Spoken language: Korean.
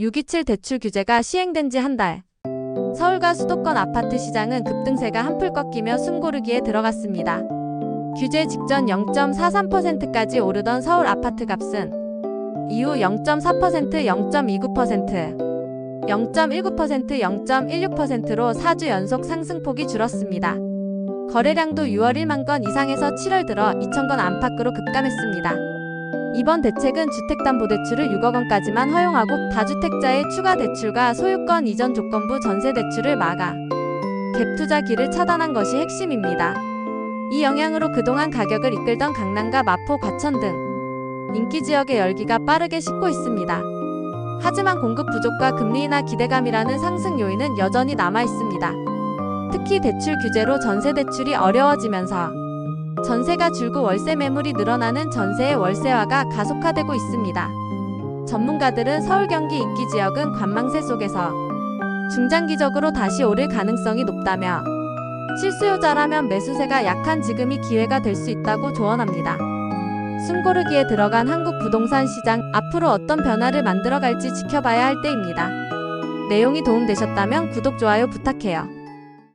627 대출 규제가 시행된 지 한 달. 서울과 수도권 아파트 시장은 급등세가 한풀 꺾이며 숨고르기에 들어갔습니다. 규제 직전 0.43%까지 오르던 서울 아파트 값은 이후 0.4%, 0.29%, 0.19%, 0.16%로 4주 연속 상승폭이 줄었습니다. 거래량도 6월 1만 건 이상에서 7월 들어 2천 건 안팎으로 급감했습니다. 이번 대책은 주택담보대출을 6억 원까지만 허용하고 다주택자의 추가 대출과 소유권 이전 조건부 전세 대출을 막아 갭투자 길을 차단한 것이 핵심입니다. 이 영향으로 그동안 가격을 이끌던 강남과 마포, 과천 등 인기 지역의 열기가 빠르게 식고 있습니다. 하지만 공급 부족과 금리 인하 기대감이라는 상승 요인은 여전히 남아 있습니다. 특히 대출 규제로 전세 대출이 어려워지면서 전세가 줄고 월세 매물이 늘어나는 전세의 월세화가 가속화되고 있습니다. 전문가들은 서울 경기 인기 지역은 관망세 속에서 중장기적으로 다시 오를 가능성이 높다며 실수요자라면 매수세가 약한 지금이 기회가 될 수 있다고 조언합니다. 숨고르기에 들어간 한국 부동산 시장 앞으로 어떤 변화를 만들어갈지 지켜봐야 할 때입니다. 내용이 도움되셨다면 구독, 좋아요 부탁해요.